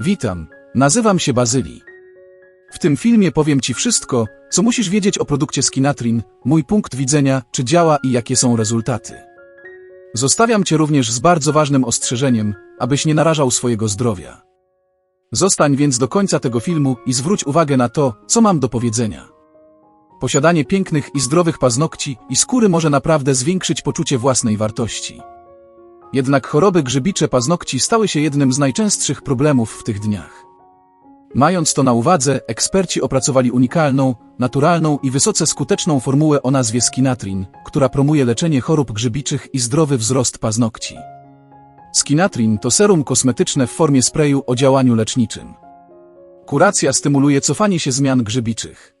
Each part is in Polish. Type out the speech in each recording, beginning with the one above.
Witam, nazywam się Bazylii. W tym filmie powiem Ci wszystko, co musisz wiedzieć o produkcie Skinatrin, mój punkt widzenia, czy działa i jakie są rezultaty. Zostawiam Cię również z bardzo ważnym ostrzeżeniem, abyś nie narażał swojego zdrowia. Zostań więc do końca tego filmu i zwróć uwagę na to, co mam do powiedzenia. Posiadanie pięknych i zdrowych paznokci i skóry może naprawdę zwiększyć poczucie własnej wartości. Jednak choroby grzybicze paznokci stały się jednym z najczęstszych problemów w tych dniach. Mając to na uwadze, eksperci opracowali unikalną, naturalną i wysoce skuteczną formułę o nazwie Skinatrin, która promuje leczenie chorób grzybiczych i zdrowy wzrost paznokci. Skinatrin to serum kosmetyczne w formie sprayu o działaniu leczniczym. Kuracja stymuluje cofanie się zmian grzybiczych.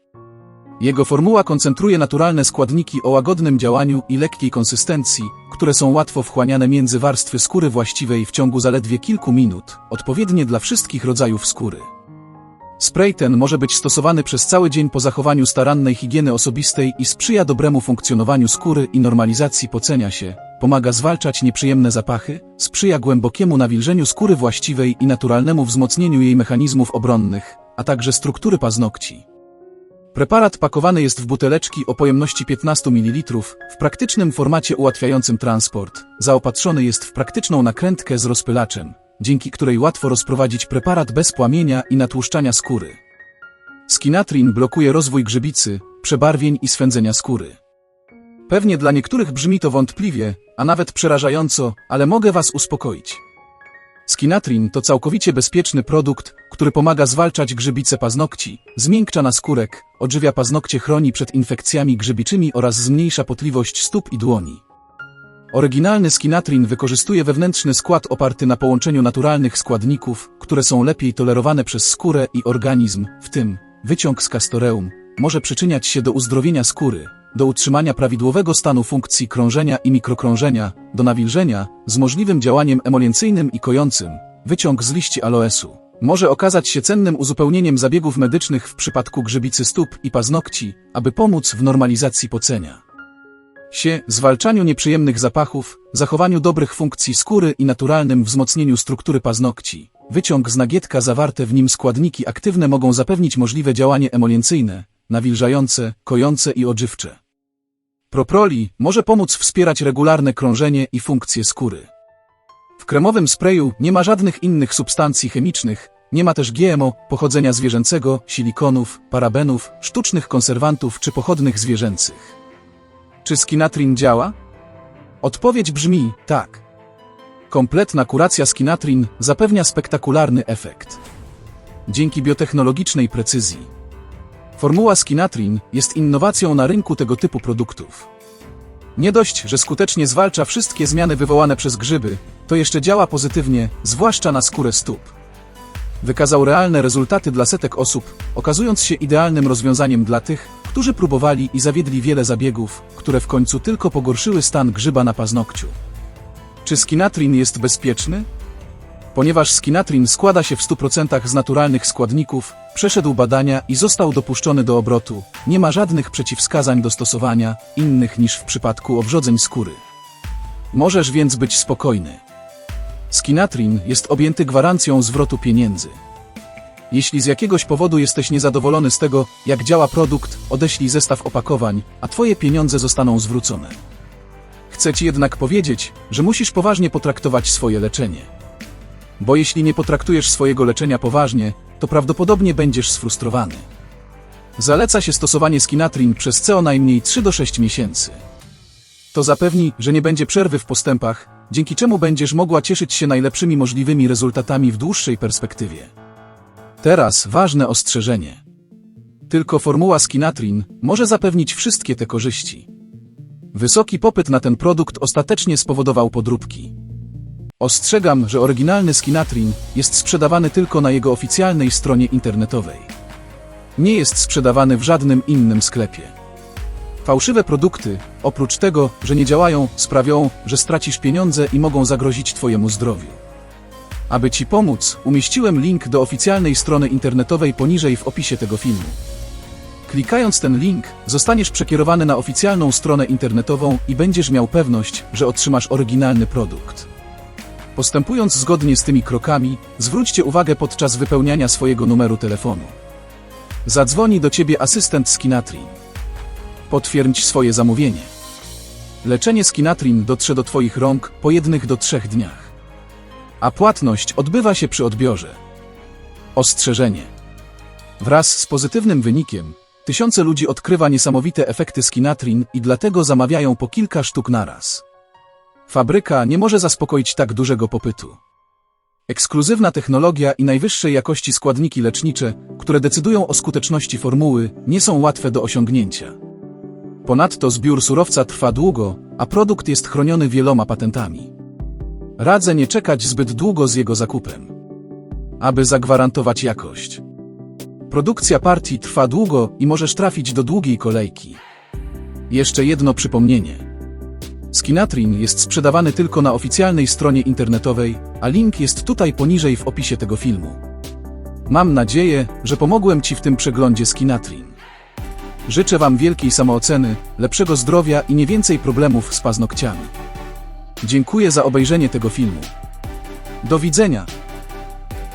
Jego formuła koncentruje naturalne składniki o łagodnym działaniu i lekkiej konsystencji, które są łatwo wchłaniane między warstwy skóry właściwej w ciągu zaledwie kilku minut, odpowiednie dla wszystkich rodzajów skóry. Spray ten może być stosowany przez cały dzień po zachowaniu starannej higieny osobistej i sprzyja dobremu funkcjonowaniu skóry i normalizacji pocenia się, pomaga zwalczać nieprzyjemne zapachy, sprzyja głębokiemu nawilżeniu skóry właściwej i naturalnemu wzmocnieniu jej mechanizmów obronnych, a także struktury paznokci. Preparat pakowany jest w buteleczki o pojemności 15 ml, w praktycznym formacie ułatwiającym transport. Zaopatrzony jest w praktyczną nakrętkę z rozpylaczem, dzięki której łatwo rozprowadzić preparat bez płamienia i natłuszczania skóry. Skinatrin blokuje rozwój grzybicy, przebarwień i swędzenia skóry. Pewnie dla niektórych brzmi to wątpliwie, a nawet przerażająco, ale mogę Was uspokoić. Skinatrin to całkowicie bezpieczny produkt, który pomaga zwalczać grzybice paznokci, zmiękcza naskórek, odżywia paznokcie, chroni przed infekcjami grzybiczymi oraz zmniejsza potliwość stóp i dłoni. Oryginalny skinatrin wykorzystuje wewnętrzny skład oparty na połączeniu naturalnych składników, które są lepiej tolerowane przez skórę i organizm, w tym wyciąg z castoreum, może przyczyniać się do uzdrowienia skóry, do utrzymania prawidłowego stanu funkcji krążenia i mikrokrążenia, do nawilżenia, z możliwym działaniem emoliencyjnym i kojącym, wyciąg z liści aloesu. Może okazać się cennym uzupełnieniem zabiegów medycznych w przypadku grzybicy stóp i paznokci, aby pomóc w normalizacji pocenia. Sie, zwalczaniu nieprzyjemnych zapachów, zachowaniu dobrych funkcji skóry i naturalnym wzmocnieniu struktury paznokci. Wyciąg z nagietka zawarte w nim składniki aktywne mogą zapewnić możliwe działanie emoliencyjne, nawilżające, kojące i odżywcze. Proproli może pomóc wspierać regularne krążenie i funkcje skóry. W kremowym sprayu nie ma żadnych innych substancji chemicznych, nie ma też GMO, pochodzenia zwierzęcego, silikonów, parabenów, sztucznych konserwantów czy pochodnych zwierzęcych. Czy skinatrin działa? Odpowiedź brzmi tak. Kompletna kuracja skinatrin zapewnia spektakularny efekt. Dzięki biotechnologicznej precyzji. Formuła skinatrin jest innowacją na rynku tego typu produktów. Nie dość, że skutecznie zwalcza wszystkie zmiany wywołane przez grzyby, to jeszcze działa pozytywnie, zwłaszcza na skórę stóp. Wykazał realne rezultaty dla setek osób, okazując się idealnym rozwiązaniem dla tych, którzy próbowali i zawiedli wiele zabiegów, które w końcu tylko pogorszyły stan grzyba na paznokciu. Czy skinatrin jest bezpieczny? Ponieważ skinatrin składa się w 100% z naturalnych składników, przeszedł badania i został dopuszczony do obrotu, nie ma żadnych przeciwwskazań do stosowania, innych niż w przypadku obrzodzeń skóry. Możesz więc być spokojny. Skinatrin jest objęty gwarancją zwrotu pieniędzy. Jeśli z jakiegoś powodu jesteś niezadowolony z tego, jak działa produkt, odeślij zestaw opakowań, a Twoje pieniądze zostaną zwrócone. Chcę Ci jednak powiedzieć, że musisz poważnie potraktować swoje leczenie. Bo jeśli nie potraktujesz swojego leczenia poważnie, to prawdopodobnie będziesz sfrustrowany. Zaleca się stosowanie skinatrin przez co najmniej 3 do 6 miesięcy. To zapewni, że nie będzie przerwy w postępach, dzięki czemu będziesz mogła cieszyć się najlepszymi możliwymi rezultatami w dłuższej perspektywie. Teraz ważne ostrzeżenie. Tylko formuła Skinatrin może zapewnić wszystkie te korzyści. Wysoki popyt na ten produkt ostatecznie spowodował podróbki. Ostrzegam, że oryginalny Skinatrin jest sprzedawany tylko na jego oficjalnej stronie internetowej. Nie jest sprzedawany w żadnym innym sklepie. Fałszywe produkty, oprócz tego, że nie działają, sprawią, że stracisz pieniądze i mogą zagrozić Twojemu zdrowiu. Aby Ci pomóc, umieściłem link do oficjalnej strony internetowej poniżej w opisie tego filmu. Klikając ten link, zostaniesz przekierowany na oficjalną stronę internetową i będziesz miał pewność, że otrzymasz oryginalny produkt. Postępując zgodnie z tymi krokami, zwróćcie uwagę podczas wypełniania swojego numeru telefonu. Zadzwoni do Ciebie asystent z Kinatrin. Potwierdź swoje zamówienie. Leczenie z Kinatrin dotrze do Twoich rąk po jednych do trzech dniach. A płatność odbywa się przy odbiorze. Ostrzeżenie. Wraz z pozytywnym wynikiem, tysiące ludzi odkrywa niesamowite efekty z Kinatrin i dlatego zamawiają po kilka sztuk naraz. Fabryka nie może zaspokoić tak dużego popytu. Ekskluzywna technologia i najwyższej jakości składniki lecznicze, które decydują o skuteczności formuły, nie są łatwe do osiągnięcia. Ponadto zbiór surowca trwa długo, a produkt jest chroniony wieloma patentami. Radzę nie czekać zbyt długo z jego zakupem. Aby zagwarantować jakość. Produkcja partii trwa długo i możesz trafić do długiej kolejki. Jeszcze jedno przypomnienie. Skinatrin jest sprzedawany tylko na oficjalnej stronie internetowej, a link jest tutaj poniżej w opisie tego filmu. Mam nadzieję, że pomogłem Ci w tym przeglądzie Skinatrin. Życzę Wam wielkiej samooceny, lepszego zdrowia i nie więcej problemów z paznokciami. Dziękuję za obejrzenie tego filmu. Do widzenia!